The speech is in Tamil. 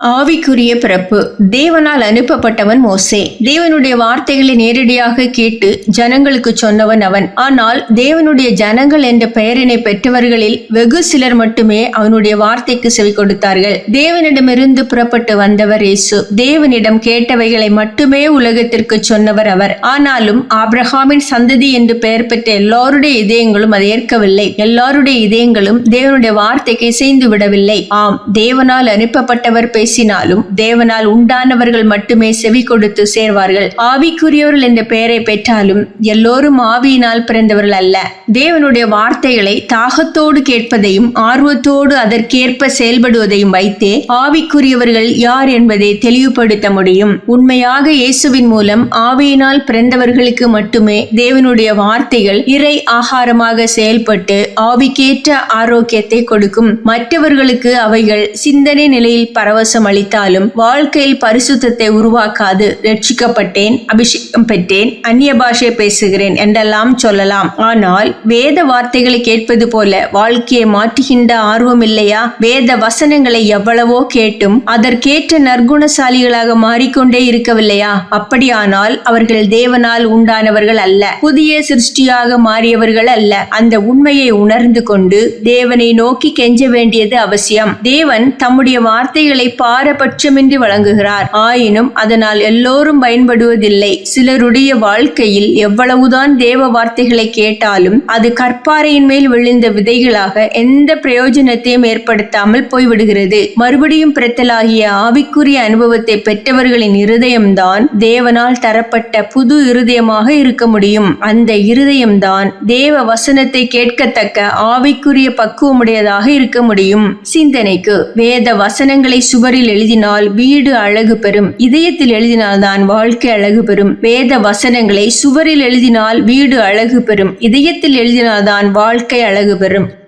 ஆவிக்குரிய பிறப்பு. தேவனால் அனுப்பப்பட்டவன் மோசே. தேவனுடைய வார்த்தைகளை நேரடியாக கேட்டு ஜனங்களுக்கு சொன்னவன் அவன். ஆனால் தேவனுடைய ஜனங்கள் என்ற பெயரினை பெற்றவர்களில் வெகு சிலர் மட்டுமே அவனுடைய வார்த்தைக்கு செவி கொடுத்தார்கள். தேவனிடமிருந்து புறப்பட்டு வந்தவர் இயேசு. தேவனிடம் கேட்டவைகளை மட்டுமே உலகத்திற்கு சொன்னவர் அவர். ஆனாலும் ஆபிரகாமின் சந்ததி என்று பெயர் பெற்ற எல்லாருடைய இதயங்களும் அதை ஏற்கவில்லை. எல்லாருடைய இதயங்களும் தேவனுடைய வார்த்தைக்கு இசைந்து விடவில்லை. ஆம் தேவனால் அனுப்பப்பட்டவர் பேசினாலும் தேவனால் உண்டானவர்கள் மட்டுமே செவி கொடுத்து சேர்வார்கள். ஆவிக்குரியவர்கள் என்ற பெயரை பெற்றாலும் எல்லோரும் ஆவியினால் பிறந்தவர்கள் அல்ல. தேவனுடைய வார்த்தைகளை தாகத்தோடு கேட்பதையும் ஆர்வத்தோடு அதற்கேற்ப செயல்படுவதையும் வைத்தே ஆவிக்குரியவர்கள் யார் என்பதை தெளிவுபடுத்த முடியும். உண்மையாக இயேசுவின் மூலம் ஆவியினால் பிறந்தவர்களுக்கு மட்டுமே தேவனுடைய வார்த்தைகள் இறை ஆகாரமாக செயல்பட்டு ஆவிக்கேற்ற ஆரோக்கியத்தை கொடுக்கும். மற்றவர்களுக்கு அவைகள் சிந்தனை நிலையில் பரவசம் அளித்தாலும் வாழ்க்கையில் பரிசுத்தத்தை உருவாக்காது. ரட்சிக்கப்பட்டேன் அபிஷேகம் பெற்றேன் அந்நிய பாஷை பேசுகிறேன் என்றெல்லாம் சொல்லலாம். ஆனால் வேத வார்த்தைகளை கேட்பது போல வாழ்க்கையை மாற்றுகின்ற ஆர்வம் இல்லையா? வேத வசனங்களை எவ்வளவோ கேட்டும் அதற்கேற்ற நற்குணசாலிகளாக மாறிக்கொண்டே இருக்கவில்லையா? அப்படியானால் அவர்கள் தேவனால் உண்டானவர்கள் அல்ல புதிய சிருஷ்டியாக மாறியவர்கள் அல்ல. அந்த உண்மையை உணர்ந்து கொண்டு தேவனை நோக்கி கெஞ்ச வேண்டியது அவசியம். தேவன் தம்முடைய வார்த்தைகளை பாரபட்சமின்றி வழங்குகிறார். ஆயினும் அதனால் எல்லோரும் பயன்படுவதில்லை. சிலருடைய வாழ்க்கையில் எவ்வளவுதான் தேவ வார்த்தைகளை கேட்டாலும் அது கற்பாறையின் மேல் விழுந்த விதைகளாக எந்த பிரயோஜனத்தையும் ஏற்படுத்தாமல் போய்விடுகிறது. மறுபடியும் பிறத்தலாகிய ஆவிக்குரிய அனுபவத்தை பெற்றவர்களின் இருதயம்தான் தேவனால் தரப்பட்ட புது இருதயமாக இருக்க முடியும். அந்த இருதயம்தான் தேவ வசனத்தை கேட்கத்தக்க ஆவிக்குரிய பக்குவமுடையதாக இருக்க முடியும். சிந்தனைக்கு வேத வசனங்களை சுவர் சுவரில் எழுதினால் வீடு அழகு பெறும். இதயத்தில் எழுதினால்தான் வாழ்க்கை அழகு பெறும். வேத வசனங்களை சுவரில் எழுதினால் வீடு அழகு பெறும். இதயத்தில் எழுதினால்தான் வாழ்க்கை அழகு பெறும்.